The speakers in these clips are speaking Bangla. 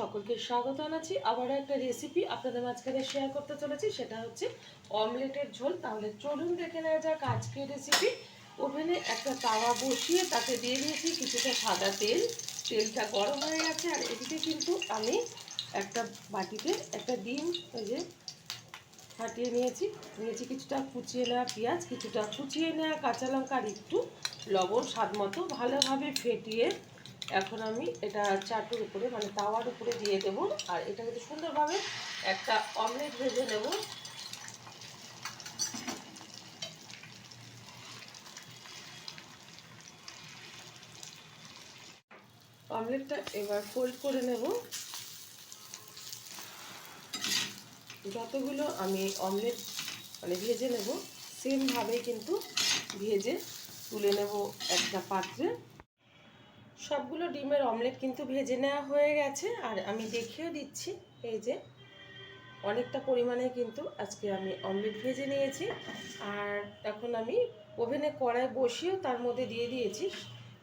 সকলকে স্বাগত জানাচ্ছি। আবারও একটা রেসিপি আপনাদের মাঝখানে শেয়ার করতে চলেছি, সেটা হচ্ছে অমলেটের ঝোল। তাহলে চলুন দেখে নেওয়া যাক আজকের রেসিপি ওভেনে একটা তাওয়া বসিয়ে তাতে দিয়ে দিয়েছি কিছুটা সাদা তেল। তেলটা গরম হয়ে গেছে, আর এদিকে কিন্তু আমি একটা বাটিতে একটা ডিম, ওই যে ফাটিয়ে নিয়েছি। নিয়েছি কিছুটা কুচিয়ে নেওয়া পেঁয়াজ, কিছুটা কুচিয়ে নেওয়া কাঁচা লঙ্কা, আর একটু লবণ স্বাদ মতো ভালোভাবে ফেটিয়ে এখন আমি এটা চাটুর উপরে মানে তাওয়ার উপরে দিয়ে দেব। আর এটা কিন্তু সুন্দরভাবে একটা অমলেট ভেজে নেব। অমলেটটা এবার ফোল্ড করে নেব। যতগুলো আমি অমলেট মানে ভেজে নেব সেমভাবেই কিন্তু ভেজে তুলে নেব একটা পাত্রে। সবগুলো ডিমের অমলেট কিন্তু ভেজে নেওয়া হয়ে গেছে। আর আমি দেখিয়েও দিচ্ছি, এই যে অনেকটা পরিমাণে কিন্তু আজকে আমি অমলেট ভেজে নিয়েছি। আর এখন আমি ওভেনে কড়াই বসিয়েও তার মধ্যে দিয়ে দিয়েছি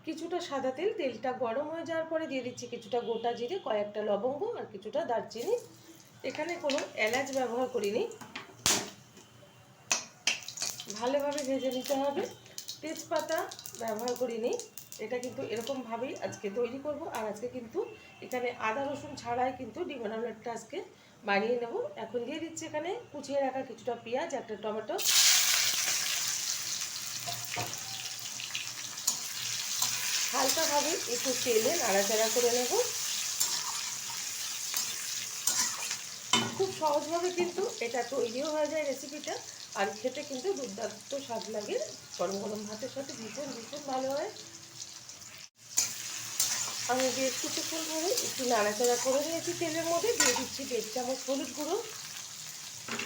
কিছুটা সাদা তেল। তেলটা গরম হয়ে যাওয়ার পরে দিয়ে দিচ্ছি কিছুটা গোটা জিরে, কয়েকটা লবঙ্গ আর কিছুটা দারচিনি। এখানে কোনো এলাচ ব্যবহার করিনি। ভালোভাবে ভেজে নিতে হবে। তেজপাতা ব্যবহার করিনি। এটা কিন্তু এরকমভাবেই আজকে তৈরি করব। আর আজকে কিন্তু এখানে আদা, রসুন ছাড়াই কিন্তু ডিমের অমলেটটা আজকে বানিয়ে নেব। এখন দিয়ে দিচ্ছি এখানে কুচিয়ে রাখা কিছুটা পেঁয়াজ, একটা টমেটো। হালকাভাবে একটু তেলে নাড়াচাড়া করে নেব। খুব সহজভাবে কিন্তু এটা তৈরিও হয়ে যায় রেসিপিটা। আর খেতে কিন্তু দুর্দান্ত স্বাদ লাগে। গরম গরম ভাতের সাথে ভীষণ ভীষণ ভালো হয়। আমি বেশ কিছুক্ষণ ধরে একটু নাড়াচাড়া করে নিয়েছি তেলের মধ্যে। দিয়ে দিচ্ছি দেড় চামচ হলুদ গুঁড়ো।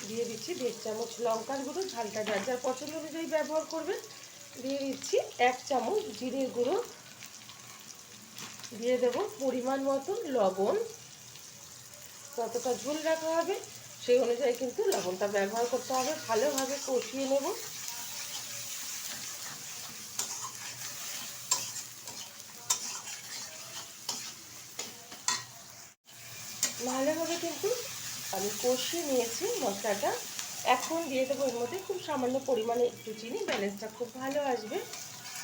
দিয়ে দিচ্ছি দেড় চামচ লঙ্কার গুঁড়ো। ঝালটা যার যার পছন্দ অনুযায়ী ব্যবহার করবেন। দিয়ে দিচ্ছি এক চামচ জিরের গুঁড়ো। দিয়ে দেব পরিমাণ মতো লবণ। কতটা ঝোল রাখা হবে। সেই অনুযায়ী কিন্তু লবণটা ব্যবহার করতে হবে। ভালোভাবে কষিয়ে নেব। ভালোভাবে কিন্তু আমি কষিয়ে নিয়েছি মশলাটা। এখন দিয়ে দেবো এর মধ্যে খুব সামান্য পরিমাণে একটু চিনি, ব্যালেন্সটা খুব ভালো আসবে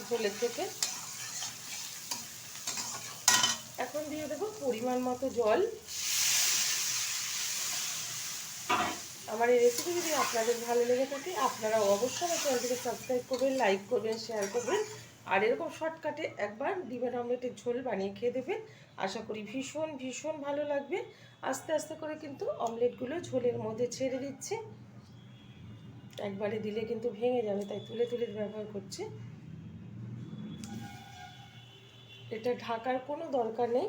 ঝোলের থেকে। এখন দিয়ে দেবো পরিমাণ মতো জল। আমার এই রেসিপি যদি আপনাদের ভালো লেগে থাকে আপনারা অবশ্যই আমার চ্যানেলটিকে সাবস্ক্রাইব করবেন লাইক করবেন শেয়ার করবেন। আর এরকম শর্টকাটে একবার ডিমের অমলেটের ঝোল বানিয়ে খেয়ে দেবেন। আশা করি ভীষণ ভীষণ ভালো লাগবে। আস্তে আস্তে করে কিন্তু অমলেটগুলো ঝোলের মধ্যে ছেড়ে দিচ্ছে। একবারে দিলে কিন্তু ভেঙে যাবে, তাই তুলে তুলে ব্যবহার করছে। এটা ঢাকার কোনো দরকার নেই।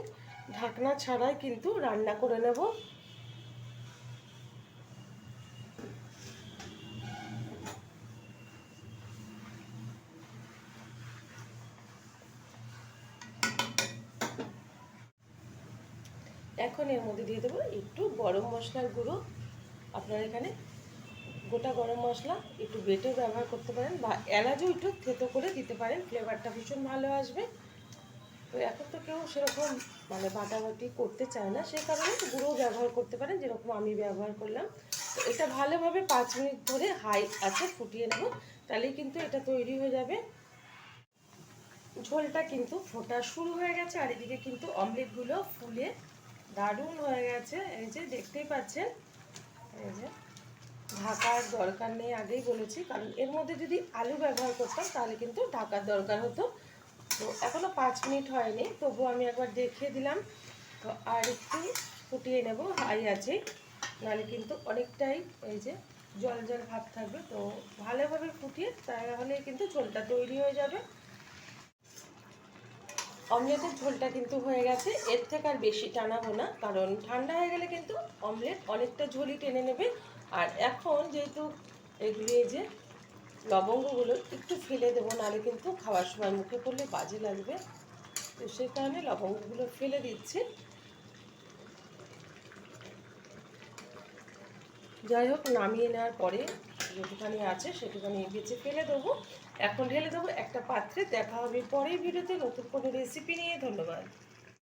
ঢাকনা ছাড়াই কিন্তু রান্না করে নেব। এখন এর মধ্যে দিয়ে দেবো একটু গরম মশলার গুঁড়ো। আপনার এখানে গোটা গরম মশলা, একটু বেটে ব্যবহার করতে পারেন বা এলাচও একটু থেতো করে দিতে পারেন। ফ্লেভারটা ভীষণ ভালো আসবে। তো এখন তো কেউ সেরকম মানে বাটাবাটি করতে চায় না, সে কারণে গুঁড়ো ব্যবহার করতে পারেন, যেরকম আমি ব্যবহার করলাম। তো এটা ভালোভাবে পাঁচ মিনিট ধরে হাই আছে, ফুটিয়ে নেব, তাহলেই কিন্তু এটা তৈরি হয়ে যাবে। ঝোলটা কিন্তু ফোটা শুরু হয়ে গেছে, আর এদিকে কিন্তু অমলেটগুলো ফুলে দারুণ হয়ে গেছে। এই যে দেখতেই পাচ্ছেন, এই যে ঢাকার দরকার নেই আগেই বলেছি, কারণ এর মধ্যে যদি আলু ব্যবহার করতাম তাহলে কিন্তু ঢাকার দরকার হতো। তো এখনও পাঁচ মিনিট হয়নি তবু আমি একবার দেখিয়ে দিলাম। তো আর একটু ফুটিয়ে নেব, হাই আছে, নাহলে কিন্তু অনেকটাই এই যে জল জল ভাব থাকবে। তো ভালোভাবে ফুটিয়ে তাহলে কিন্তু ঝোলটা তৈরি হয়ে যাবে। অমলেটের ঝোলটা কিন্তু হয়ে গেছে। এর থেকে আর বেশি টানাবো না, কারণ ঠান্ডা হয়ে গেলে কিন্তু অমলেট অনেকটা ঝোলই টেনে নেবে। আর এখন যেহেতু এগুলি যে লবঙ্গগুলো একটু ফেলে দেবো, নাহলে কিন্তু খাওয়ার সময় মুখে পড়লে বাজে লাগবে। তো সেই কারণে লবঙ্গগুলো ফেলে দিচ্ছি। যাই হোক, নামিয়ে নেওয়ার পরে যেটুখানি আছে সেটুখানি বেছে ফেলে দেবো। এখন ঢেলে দেবো একটা পাত্রে। দেখা হবে পরেই ভিডিওতে। নতুন কোনো রেসিপি নিয়ে। ধন্যবাদ।